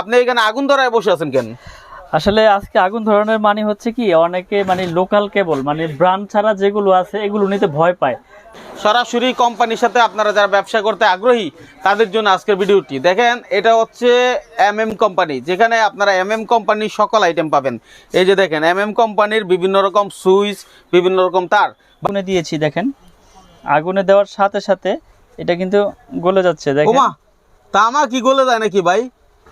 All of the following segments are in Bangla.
আপনি এখানে আগুন ধরায় বসে আছেন কেন? আসলে আজকে আগুন ধরনের মানে হচ্ছে কি অনেকে মানে লোকাল কেবল মানে ব্র্যান্ড ছাড়া যেগুলো আছে এগুলো নিতে ভয় পায়। সরাসরি কোম্পানির সাথে আপনারা যারা ব্যবসা করতে আগ্রহী তাদের জন্য আজকের ভিডিওটি। দেখেন এটা হচ্ছে এম এম কোম্পানি যেখানে আপনারা এম এম কোম্পানির সকল আইটেম পাবেন। এই যে দেখেন এম এম কোম্পানির বিভিন্ন রকম সুইচ বিভিন্ন রকম তার। আগুনে দিয়েছি দেখেন। আগুনে দেওয়ার সাথে সাথে এটা কিন্তু গলে যাচ্ছে দেখেন। তামা কি গলে যায় নাকি ভাই?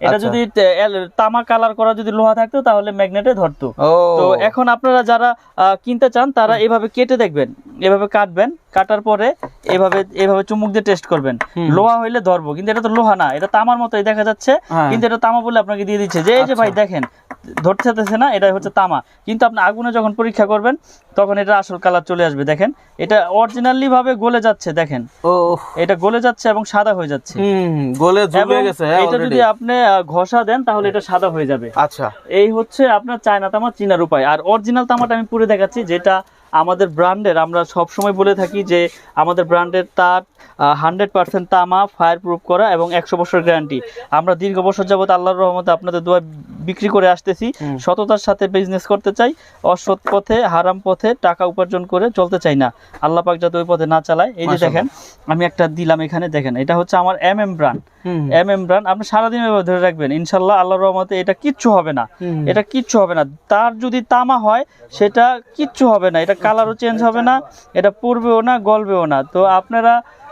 এটা আচ্ছা। যদি তামা কালার করা যদি লোহা থাকতো তাহলে ম্যাগনেটে ধরতো তো এখন আপনারা যারা কিনতে চান তারা এভাবে কেটে দেখবেন এভাবে কাটবেন কাটার পরে এভাবে এভাবে চুমুক দিয়ে টেস্ট করবেন লোহা হইলে ধরবো কিন্তু এটা তো লোহা না এটা তামার মতোই দেখা যাচ্ছে হ্যাঁ। কিন্তু এটা তামা বলে আপনাকে দিয়ে দিচ্ছে যে এই যে ভাই আচ্ছা। দেখেন ধরতে চাইতেছে না এটা হচ্ছে তামা। কিন্তু আপনি আগুনে যখন পরীক্ষা করবেন তখন এটা আসল কালার চলে আসবে দেখেন। এটা অরিজিনালি ভাবে গলে যাচ্ছে দেখেন। ও এটা গলে যাচ্ছে এবং সাদা হয়ে যাচ্ছে। হুম গলে ঝুলে গেছে হ্যাঁ, এটা যদি আপনি ঘষা দেন তাহলে এটা সাদা হয়ে যাবে। আচ্ছা। এই হচ্ছে আপনার চায়না তামা চিনার উপায়। আর অরিজিনাল তামাটা আমি পুরো দেখাচ্ছি যেটা আমাদের ব্র্যান্ডের আমরা সব সময় বলে থাকি যে আমাদের ব্র্যান্ডের তার হান্ড্রেড পার্সেন্ট তামা ফায়ার প্রুফ করা এবং একশো বছর গ্যারান্টি আমরা দীর্ঘ বছর যাবত আল্লাহর রহমতে আপনাদের দোয়া বিক্রি করে আসতেছি। সততার সাথে বিজনেস করতে চাই অসৎ পথে হারাম পথে টাকা উপার্জন করে চলতে চাই না। আল্লাহ পাক যাতে ওই পথে না চালায়। এই যে দেখেন আমি একটা দিলাম এখানে দেখেন এটা হচ্ছে আমার M M brand M M brand আপনি সারাদিন ধরে রাখবেন। ইনশাল্লাহ আল্লাহ রহমতে এটা কিচ্ছু হবে না। এটা কিচ্ছু হবে না। তার যদি তামা হয় সেটা কিচ্ছু হবে না। এটা কালারও চেঞ্জ হবে না এটা পড়বেও না গলবেও না। তো আপনারা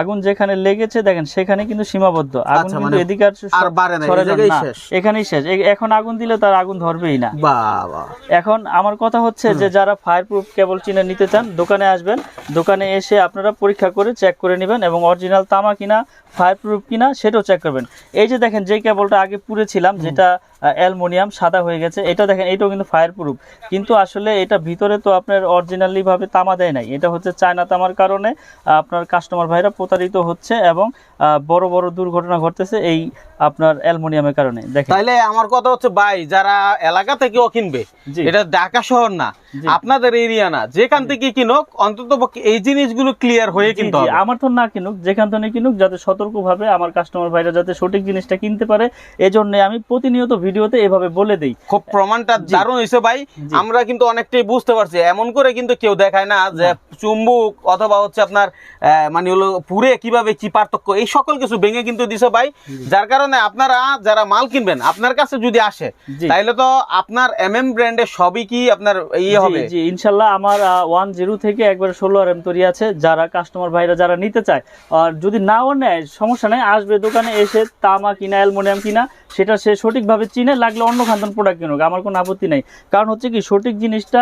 আগুন যেখানে লেগেছে দেখেন সেখানে কিন্তু সীমাবদ্ধ। আগুন আচ্ছা, কিন্তু মানে এদিকে আর। এখানেই শেষ। এখন আগুন দিলে তার আগুন ধরবেই না। এখন আমার কথা হচ্ছে যে যারা ফায়ার প্রুফ কেবল চিনে নিতে চান দোকানে আসবেন। দোকানে এসে আপনারা পরীক্ষা করে চেক করে নেবেন এবং অরিজিনাল তামা কিনা ফায়ার প্রুফ কিনা সেটাও চেক করবেন। এই যে দেখেন যে কেবলটা আগে পুড়েছিলাম যেটা অ্যালমোনিয়াম সাদা হয়ে গেছে এটা দেখেন এটাও কিন্তু ফায়ার প্রুফ কিন্তু আসলে এটা ভিতরে তো আপনার অরিজিনালি ভাবে তামা দেয় নাই। এটা হচ্ছে চায়না তামার কারণে আপনার কাস্টমার ভাইরা প্রতারিত হচ্ছে এবং বড় বড় দুর্ঘটনা ঘটতেছে এই আপনার অ্যালমোনিয়ামের কারণে দেখেন তাইলে আমার কথা হচ্ছে ভাই যারা এলাকা থেকেও কিনবে। এটা ঢাকা শহর না। আপনাদের এরিয়া না। যেখান থেকে কিনুক অন্তত এই জিনিসগুলো ক্লিয়ার হয়ে কিনতে আমার তো না কিনুক যেখান থেকে কিনুক যাতে সতর্কভাবে আমার কাস্টমার ভাইরা যাতে সঠিক জিনিসটা কিনতে পারে। এজন্য আমি প্রতিনিয়ত ভিডিওতে এভাবে বলে দেই। খুব প্রমাণটা দারুণ হয়েছে ভাই। আমরা কিন্তু অনেকটাই বুঝতে পারছি। এমন করে কিন্তু কেউ দেখায় না যে চুম্বুক অথবা হচ্ছে আপনার মানে হলো পুরে কীভাবে কি পার্থক্য এই সকল কিছু ভেঙে কিন্তু দিছে ভাই। যার কারণে আপনারা যারা মাল কিনবেন আপনার কাছে যদি আসে জি। তাইলে তো আপনার এম এম ব্র্যান্ডের সবই কি আপনার ইয়ে হবে। জি আমার ওয়ান জিরো থেকে একবার তৈরি আছে। যারা কাস্টমার ভাইরা যারা নিতে চায় আর যদি নাও নেয় সমস্যা নেই আসবে দোকানে এসে তামা কিনা অ্যালমোনিয়াম কিনা সেটা সে সঠিকভাবে চিনে লাগলে অন্য খান্তন প্রোডাক্ট কিনুক আমার কোনো আপত্তি নেই। কারণ হচ্ছে কি সঠিক জিনিসটা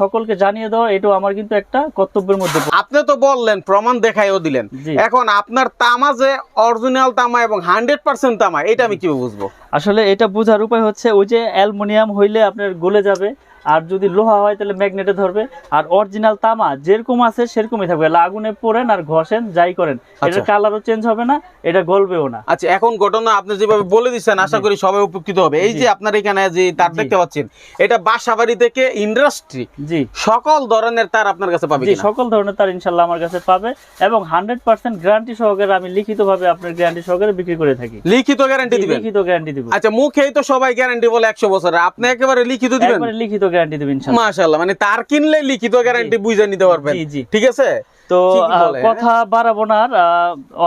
সকলকে জানিয়ে দেওয়া এটাও আমার কিন্তু একটা কর্তব্যের মধ্যে আপনি তো বললেন প্রমাণ দেখাইও দিলেন। এখন আপনার তামা যে অরিজিনাল তামা এবং হান্ড্রেড পার্সেন্ট তামা এটা আমি কীভাবে বুঝব? আসলে এটা বোঝার উপায় হচ্ছে ওই যে অ্যালুমিনিয়াম হইলে আপনার গলে যাবে আর যদি লোহা হয় তাহলে ম্যাগনেটে ধরবে আর অরিজিনাল তামা যেরকম আছে সেরকমই থাকবে আগুনে পোড়েন আর ঘষেন যাই করেন। এটা কালারও চেঞ্জ হবে না এটা গলবেও না। আচ্ছা এখন ঘটনা আপনি যেভাবে বলে দিচ্ছেন আশা করি সবাই উপকৃত হবে। এই যে আপনার এখানে যে তার। দেখতে পাচ্ছেন এটা বাসাবাড়ি থেকে ইন্ডাস্ট্রি জি। সকল ধরনের তার আপনার কাছে পাবে জি সকল ধরনের তার ইনশাল্লাহ আমার কাছে পাবে এবং হান্ড্রেড পার্সেন্ট গ্যারান্টি সহকারে আমি লিখিতভাবে আপনার গ্যারান্টি সহকারে বিক্রি করে থাকি। লিখিত গ্যারান্টি দিবেন? লিখিত গ্যারান্টি দিব। আচ্ছা মুখেই তো সবাই গ্যারান্টি বলে একশো বছর আপনি একেবারে লিখিত দিবেন? একবারে লিখিত গ্যারান্টি দিব ইনশাল্লাহ। মাশাআল্লাহ মানে তার কিনলে লিখিত গ্যারান্টি বুঝে নিতে পারবেন। জি, জি। ঠিক আছে? তো কি কি আহ, বলে? কথা বাড়াবো না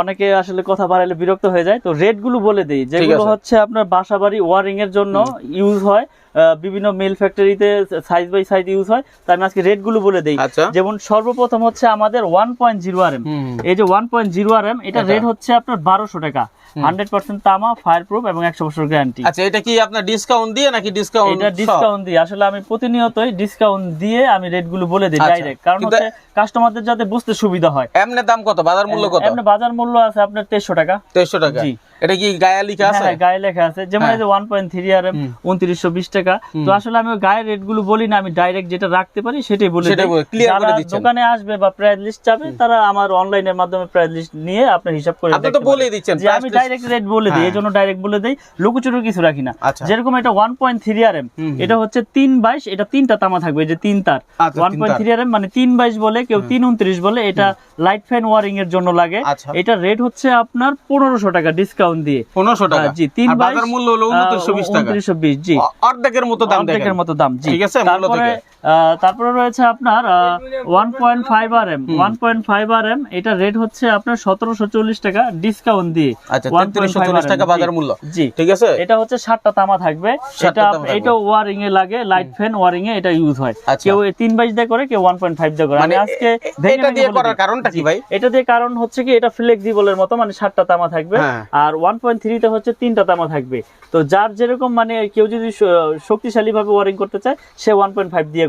অনেকে আসলে কথা বাড়াইলে বিরক্ত হয়ে যায়। তো রেটগুলো বলে দিই যেগুলো হচ্ছে আপনার বাসা বাড়ি ওয়ারিং এর জন্য ইউজ হয় বিভিন্ন মিল ফ্যাক্টরিতে সাইজ বাই সাইজ ইউজ হয়। তো আমি আজকে রেটগুলো বলে দিই। আচ্ছা। যেমন সর্বপ্রথম হচ্ছে আমাদের one point zero R M এই যে one point zero R M এটা এটা? রেট হচ্ছে আপনার বারোশো টাকা। হান্ড্রেড পার্সেন্ট তামা ফায়ার প্রুফ এবং একশো বছর গ্যারান্টি আচ্ছা এটা কি আপনার ডিসকাউন্ট দিয়ে নাকি ডিসকাউন্ট এটা ডিসকাউন্ট দিয়ে। আসলে আমি প্রতিনিয়তই ডিসকাউন্ট দিয়ে আমি রেটগুলো বলে দিই আচ্ছা। ডাইরেক্ট কারণ হচ্ছে কাস্টমারদের যাতে বুঝতে সুবিধা হয়। এমনি দাম কত? বাজার মূল্য কত? এমনি বাজার মূল্য আছে আপনার টাকা। টাকা। জি। এটা কি গায়ে লিখা আছে? হ্যাঁ, গায়ে লেখা আছে। যেমন হ্যাঁ। এই যে one point three R M উনত্রিশশো বিশ টাকা। তো আসলে আমি গায়ের রেটগুলো বলি না আমি ডাইরেক্ট যেটা রাখতে পারি সেটাই বলে দিই। clear করে যারা দিচ্ছেন। দোকানে আসবে বা প্রাইস লিস্ট চাবে তারা আমার অনলাইনের মাধ্যমে প্রাইস লিস্ট নিয়ে আপনার হিসাব করে আপনি তো দিচ্ছেন, আমি ডাইরেক্ট রেট বলে দিই হ্যাঁ। এই জন্য ডাইরেক্ট বলে দিই লুকুচুরু কিছু রাখি না। আচ্ছা। যেরকম এটা one point three R M এটা হচ্ছে তিন বাইশ এটা তিনটা তামা থাকবে যে তিন তার। আচ্ছা, ওয়ান তিন পয়েন্ট তার। থ্রি আর এম মানে তিন বাইশ বলে কেউ তিন উনত্রিশ বলে এটা লাইট ফ্যান ওয়ারিং এর জন্য লাগে। আচ্ছা। এটা রেট হচ্ছে আপনার পনেরোশো টাকা ডিসকাউন্ট দিয়ে। পনেরোশো টাকা। হ্যাঁ, জি তিন আর বাজার মূল্য হলো উনত্রিশশো বিশ টাকা। উনত্রিশশো বিশ জি। অ- অর্ধেকের মতো দাম দেখেন। অর্ধেকের মতো দাম জি। ঠিক আছে, মূল্য তারপরে থেকে। তারপরে রয়েছে আপনার one point five R M one point five R M এটা রেট হচ্ছে আপনার সতেরোশো চল্লিশ টাকা ডিসকাউন্ট দিয়ে আচ্ছা 1.5 3340 টাকা বাজার মূল্য। জি। ঠিক আছে? এটা হচ্ছে সাতটা তামা থাকবে। এটা এটা ওয়ারিং এ লাগে লাইট ফ্যান ওয়ারিং এ এটা ইউজ হয়। আচ্ছা। কেউ তিন বাইশ দিয়ে করে কেউ ওয়ান পয়েন্ট ফাইভ দিয়ে করে। আমি মানে আজকে এটা দিয়ে করার কারণটা কি ভাই? এটা দিয়ে কারণ হচ্ছে কি এটা ফ্লেক্সিবলের মতো মানে সাতটা তামা থাকবে। হ্যাঁ। আর ওয়ান পয়েন্ট থ্রিতে হচ্ছে তিনটা তামা থাকবে। তো যার যেরকম মানে কেউ যদি শক্তিশালী ভাবে ওয়ারিং করতে চায় সে ওয়ান পয়েন্ট ফাইভ দিয়ে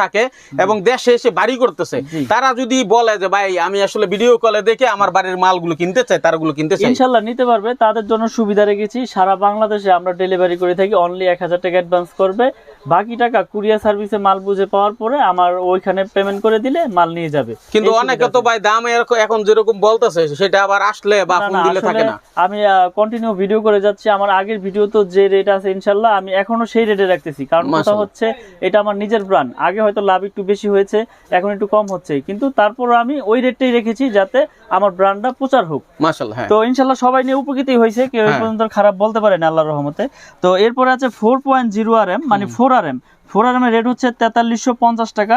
থাকে এবং দেশে এসে বাড়ি করতেছে। তারা যদি বলে যে ভাই আমি আসলে ভিডিও কলে দেখে আমার বাড়ির মালগুলো কিনতে চাই তারগুলো কিনতে চাই। ইনশাল্লাহ নিতে পারবে। তাদের জন্য সুবিধা রেখেছি। সারা বাংলাদেশে আমরা ডেলিভারি করে থাকি। অনলি এক হাজার টাকা অ্যাডভান্স করবে। বাকি টাকা কুরিয়ার সার্ভিসে মাল বুঝে পাওয়ার পরে আমার ওইখানে পেমেন্ট করে দিলে মাল নিয়ে যাবে। কিন্তু অনেকে তো ভাই দাম এরকম এখন যেরকম বলতেছে সেটা আবার আসলে বা ফোন দিলে থাকে না। আমি কন্টিনিউ ভিডিও করে যাচ্ছি। আমার আগের ভিডিও তো যে রেট আছে ইনশাল্লাহ আমি এখনও সেই রেটে রাখতেছি। কারণ কথা হচ্ছে এটা আমার নিজের ব্র্যান্ড আগে হয়তো লাভ একটু বেশি হয়েছে এখন একটু কম হচ্ছে। কিন্তু তারপর আমি ওই রেটটাই রেখেছি যাতে আমার ব্র্যান্ডটা প্রচার হোক। হ্যাঁ। তো ইনশাল্লাহ সবাই নিয়ে উপকৃতই হয়েছে কেউ হ্যাঁ। পর্যন্ত খারাপ বলতে পারে না আল্লাহর রহমতে। তো এরপরে আছে four point zero R M মানে four R M four R M এর রেট হচ্ছে তেতাল্লিশশো পঞ্চাশ টাকা।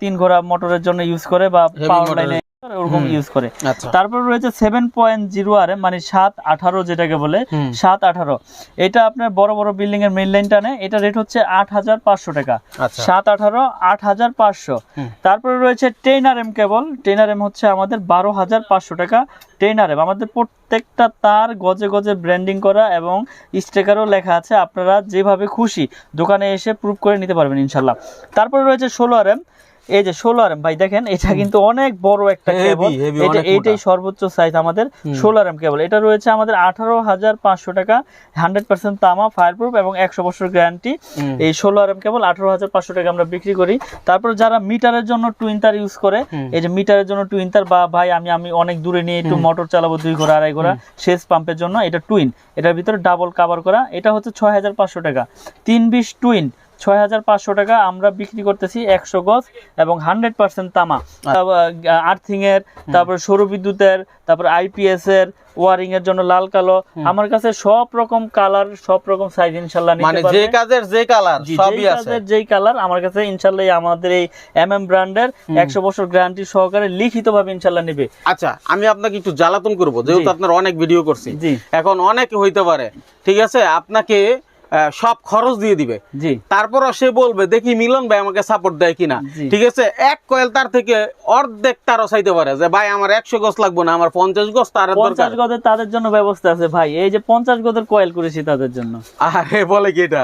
তিন ঘোড়া মোটরের জন্য ইউজ করে বা পাওয়ার লাইনে ওরকম ইউজ করে। আচ্ছা। তারপর রয়েছে সেভেন পয়েন্ট জিরো আর মানে সাত আঠারো যেটাকে বলে সাত আঠারো। এটা আপনার বড় বড় বিল্ডিং এর মেইন লাইন টানে এটা রেট হচ্ছে আট হাজার পাঁচশো টাকা। আচ্ছা। সাত আঠারো আট হাজার পাঁচশো। তারপরে রয়েছে টেন আর এম কেবল টেন আর এম হচ্ছে আমাদের বারো হাজার পাঁচশো টাকা টেন আর এম আমাদের প্রত্যেকটা তার গজে গজে ব্র্যান্ডিং করা এবং স্টিকারও লেখা আছে। আপনারা যেভাবে খুশি দোকানে এসে প্রুভ করে নিতে পারবেন ইনশাল্লাহ। তারপরে রয়েছে ষোলো আর এম এই যে ষোলো আর ভাই দেখেন এটা কিন্তু অনেক বড় একটা কেবল এটা এইটাই সর্বোচ্চ সাইজ আমাদের ষোলো আর এম কেবল এটা রয়েছে আমাদের আঠারো হাজার পাঁচশো টাকা হান্ড্রেড পার্সেন্ট তামা ফায়ার প্রুফ এবং একশো বছর গ্যারান্টি। এই ষোলো আর এম কেবল আঠারো হাজার পাঁচশো টাকা আমরা বিক্রি করি। তারপর যারা মিটারের জন্য টুইন তার ইউজ করে এই যে মিটারের জন্য টুইন তার বা ভাই আমি আমি অনেক দূরে নিয়ে একটু মোটর চালাবো দুই ঘোড়া আড়াই ঘোড়া সেচ পাম্পের জন্য এটা টুইন এটার ভিতরে ডাবল কাভার করা। এটা হচ্ছে ছয় হাজার পাঁচশো টাকা। তিন বিশ টুইন ছয় হাজার পাঁচশো টাকা আমরা বিক্রি করতেছি একশো গজ এবং হান্ড্রেড পার্সেন্ট তামা। আর্থিং এর তারপর সৌর বিদ্যুতের তারপর আইপিএস এর ওয়ারিং এর জন্য লাল কালো। আমার কাছে সব রকম কালার সব রকম সাইজ ইনশাল্লাহ মানে যে কাজের যে কালার সবই আছে। কাজের যেই কালার আমার কাছে ইনশাল্লাহ আমাদের এই এম এম ব্র্যান্ডের একশো বছর গ্যারান্টি সহকারে লিখিত ভাবে ইনশাল্লাহ নিবে। আচ্ছা আমি আপনাকে একটু জ্বালাতন করব যেহেতু আপনার অনেক ভিডিও করছি। এখন অনেক হইতে পারে ঠিক আছে? আপনাকে সব খরচ দিয়ে দিবে। তারপর তারপরও সে বলবে দেখি মিলন ভাই আমাকে সাপোর্ট দেয় কিনা? ঠিক আছে? এক কয়েল তার থেকে অর্ধেক তারও চাইতে পারে যে ভাই আমার একশো গজ লাগবে না আমার পঞ্চাশ গজ তার পঞ্চাশ গজের তাদের জন্য ব্যবস্থা আছে ভাই। এই যে পঞ্চাশ গজের কয়েল করেছি তাদের জন্য। আরে বলে কি এটা?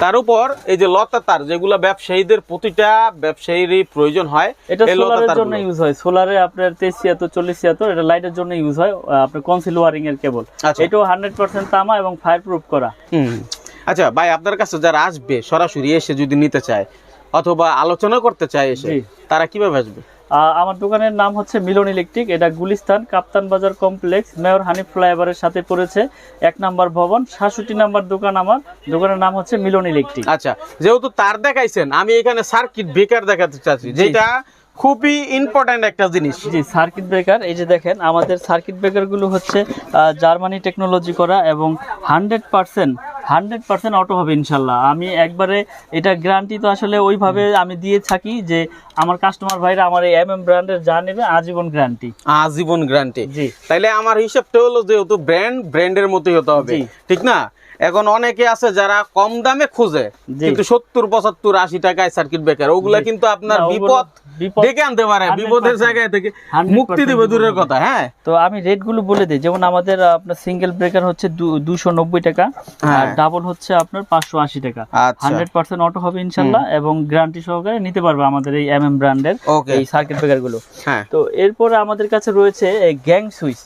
তার উপর এই যে লতা তার যেগুলো ব্যবসায়ীদের প্রতিটা ব্যবসায়ীরই প্রয়োজন হয় এটা সোলারের জন্য ইউজ হয়। সোলারে আপনার তেইশ ছিয়াত্তর চল্লিশ ছিয়াত্তর এটা লাইটের জন্য ইউজ হয় আপনার কনসিল ওয়ারিং এর কেবল আচ্ছা। এটাও হান্ড্রেড পার্সেন্ট তামা এবং ফায়ার প্রুফ করা। হুম। আচ্ছা ভাই আপনার কাছে যারা আসবে সরাসরি এসে যদি নিতে চায় অথবা আলোচনা করতে চায় এসে তারা কীভাবে আসবে? আমার দোকানের নাম হচ্ছে মিলন ইলেকট্রিক এটা গুলিস্তান কাপ্তান বাজার কমপ্লেক্স মেয়র হানিফ ফ্লাইওভারের সাথে পড়েছে এক নাম্বার ভবন সাতষট্টি নাম্বার দোকান আমার দোকানের নাম হচ্ছে মিলন ইলেকট্রিক। আচ্ছা যেহেতু তার দেখাইছেন আমি এখানে সার্কিট ব্রেকার দেখাতে চাচ্ছি যেটা খুবই ইম্পর্ট্যান্ট একটা জিনিস। জি সার্কিট ব্রেকার এই যে দেখেন আমাদের সার্কিট ব্রেকারগুলো হচ্ছে জার্মানি টেকনোলজি করা এবং hundred percent hundred percent auto হবে ইনশাল্লাহ। আমি একবারে এটা গ্যারান্টি তো আসলে ওইভাবে আমি দিয়ে থাকি যে আমার কাস্টমার ভাইরা আমার এই এম এম ব্র্যান্ডের যা নেবে আজীবন গ্যারান্টি আজীবন গ্যারান্টি জি। তাইলে আমার হিসাবটা হলো যেহেতু ব্র্যান্ড ব্র্যান্ডের মতোই হতে হবে। ঠিক না? এখন অনেকে আছে যারা কম দামে খুঁজে। কিন্তু সত্তর পঁচাত্তর আশি টাকায় সার্কিট ব্রেকার ওগুলা কিন্তু আপনার বিপদ ডেকে আনতে পারে বিপদের জায়গায় থেকে মুক্তি দেবে দূরের কথা হ্যাঁ। তো আমি রেটগুলো বলে দিই যেমন আমাদের আপনার সিঙ্গেল ব্রেকার হচ্ছে দুশো নব্বই টাকা হ্যাঁ। আর ডাবল হচ্ছে আপনার পাঁচশো আশি টাকা। হান্ড্রেড পার্সেন্ট অটো হবে ইনশাল্লাহ এবং গ্যারান্টি সহকারে নিতে পারবে আমাদের এই এম এম ব্র্যান্ডের এই সার্কিট ব্রেকারগুলো। হ্যাঁ। তো এরপরে আমাদের কাছে রয়েছে গ্যাং সুইচ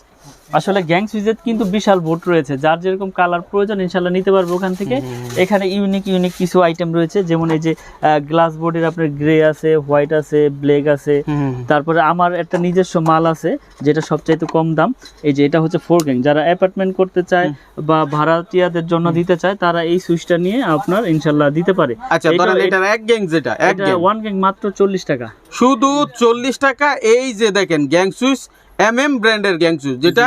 আসলে গ্যাং সুইচের কিন্তু বিশাল বোর্ড রয়েছে। যার যেরকম কালার প্রয়োজন ইনশাল্লাহ নিতে পারবে ওখান থেকে। এখানে ইউনিক ইউনিক কিছু আইটেম রয়েছে যেমন এই যে গ্লাস বোর্ডের আপনার গ্রে আছে হোয়াইট আছে ব্ল্যাক আছে। তারপরে আমার একটা নিজস্ব মাল আছে যেটা সবচাইতে কম দাম। এই যে এটা হচ্ছে ফোর গ্যাং যারা অ্যাপার্টমেন্ট করতে চায় বা ভাড়াটিয়াদের জন্য দিতে চায় তারা এই সুইচটা নিয়ে আপনার ইনশাল্লাহ দিতে পারে। আচ্ছা এটা- ধরেন এক গ্যাং যেটা এক গ্যাং ওয়ান গ্যাং মাত্র চল্লিশ টাকা। শুধু চল্লিশ টাকা এই যে দেখেন গ্যাং সুইচ এম এম ব্র্যান্ডের গ্যাং সুইচ যেটা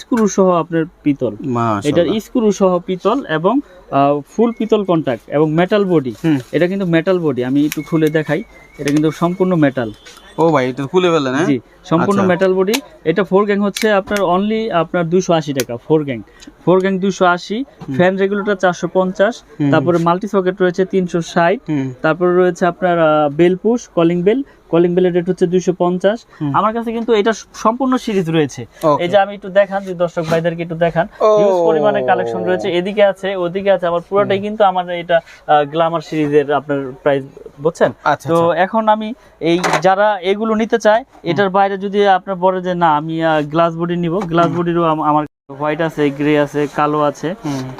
স্ক্রু সহ আপনার পিতল। এটার স্ক্রু সহ পিতল এবং ফুল পিতল কন্টাক্ট এবং মেটাল বডি। এটা কিন্তু মেটাল বডি আমি একটু খুলে দেখাই। এটা কিন্তু সম্পূর্ণ মেটাল ও ভাই এটা খুলে ফেলেন হ্যাঁ? জি সম্পূর্ণ আচ্ছা। মেটাল বডি এটা ফোর গ্যাং হচ্ছে আপনার অনলি আপনার দুশো আশি টাকা ফোর গ্যাং ফোর গ্যাং দুশো আশি ফ্যান রেগুলেটর চারশো পঞ্চাশ তারপরে মাল্টি সকেট রয়েছে তিনশো ষাট তারপরে রয়েছে আপনার bell push calling bell calling বেলের রেট হচ্ছে দুশো পঞ্চাশ। আমার কাছে কিন্তু এটা সম্পূর্ণ সিরিজ রয়েছে। এই যে আমি একটু দেখান যে দর্শক ভাইদেরকে একটু দেখান। হিউজ পরিমাণে কালেকশন রয়েছে। এদিকে আছে ওদিকে আছে। আমার পুরোটাই কিন্তু আমার এটা গ্লামার সিরিজের আপনার প্রাইস বুঝছেন? আচ্ছা তো আচ্ছা। এখন আমি এই যারা এগুলো নিতে চায় এটার বাইরে যদি আপনার বলে যে না আমি গ্লাস বডি নিব গ্লাস বডিরও আমার হোয়াইট আছে গ্রে আছে কালো আছে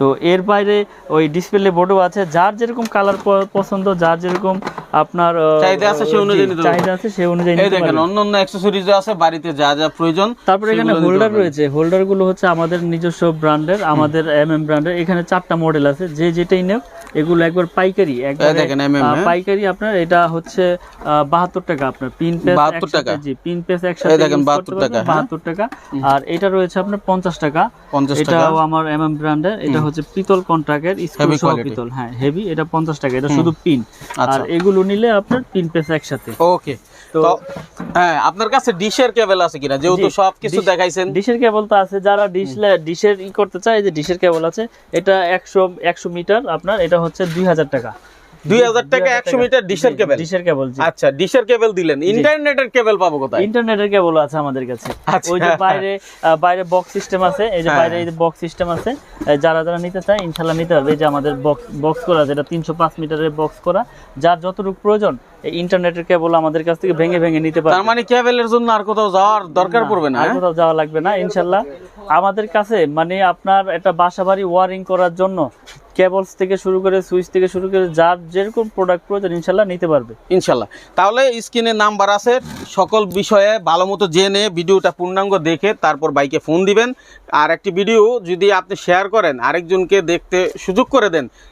তো এর বাইরে ওই ডিসপ্লে বোর্ডও আছে যার যেরকম কালার পছন্দ যার যেরকম আপনার চাহিদা আছে সে অনুযায়ী। চাহিদা আছে সে অনুযায়ী এই দেখেন। অন্য অন্য অ্যাক্সেসরিজ আছে বাড়িতে যা যা প্রয়োজন তারপরে এখানে হোল্ডার রয়েছে হোল্ডারগুলো হচ্ছে আমাদের নিজস্ব ব্র্যান্ডের আমাদের এম এম ব্র্যান্ডের এখানে চারটা মডেল আছে যে যেটাই নেব এগুলো একবার পাইকারি একবার দেখেন, হ্যাঁ? পাইকারি আপনার এটা হচ্ছে বাহাত্তর টাকা আপনার পিন পেস 72 টাকা? জি পিন পেস একসাথে দেখেন, use 72 টাকা, পারবেন, হ্যাঁ? 72 টাকা আর এটা রয়েছে আপনার পঞ্চাশ টাকা পঞ্চাশ টাকা। এটাও আমার এমএম ব্র্যান্ডের এটা হচ্ছে পিতল কন্ট্রাক্টের স্ক্রু সহ পিতল। হ্যাঁ হেভি এটা পঞ্চাশ টাকা এটা শুধু পিন আর আচ্ছা। এগুলো নিলে আপনার পিন পেস একসাথে। ওকে তো- হ্যাঁ আপনার কাছে ডিশের কেবল আছে কিনা? যেহেতু জি, সব কিছু dish- দেখাইছেন। ডিশের কেবল তো আছে যারা ডিশ ডিশের ই করতে চায় যে ডিশের কেবল আছে এটা একশো একশো মিটার আপনার এটা হচ্ছে দুই হাজার টাকা। দুই হাজার টাকা একশো মিটার ডিশের কেবল। ডিশের কেবল জি। আচ্ছা ডিশের কেবল দিলেন। ইন্টারনেটের কেবল পাবো কোথায়? ইন্টারনেটের কেবল আছে আমাদের কাছে। আচ্ছা। ওই যে বাইরে বাইরে বক্স সিস্টেম আছে এই যে হ্যাঁ। বাইরে এই বক্স সিস্টেম আছে যারা যারা নিতে চায় ইনশাল্লাহ নিতে পারবে। এই যে আমাদের বক্স বক্স করা যেটা তিনশো পাঁচ মিটারের বক্স করা। যার যতটুকু প্রয়োজন এই ইন্টারনেটের কেবল আমাদের কাছ থেকে ভেঙে ভেঙে নিতে পারবে। তার মানে কেবলের জন্য আর কোথাও যাওয়ার দরকার পড়বে না আর হ্যাঁ? কোথাও যাওয়া লাগবে না ইনশাল্লাহ আমাদের কাছে মানে আপনার একটা বাসা বাড়ি ওয়ারিং করার জন্য কেবলস থেকে শুরু করে সুইচ থেকে শুরু করে যার যেরকম প্রোডাক্ট প্রয়োজন ইনশাল্লাহ নিতে পারবে। ইনশাল্লাহ তাহলে স্ক্রিনের নাম্বার আছে, সকল বিষয়ে ভালো মতো জেনে ভিডিওটা পূর্ণাঙ্গ দেখে তারপর বাইকে ফোন দিবেন। আর একটি ভিডিও যদি আপনি শেয়ার করেন, আরেকজনকে দেখতে সুযোগ করে দেন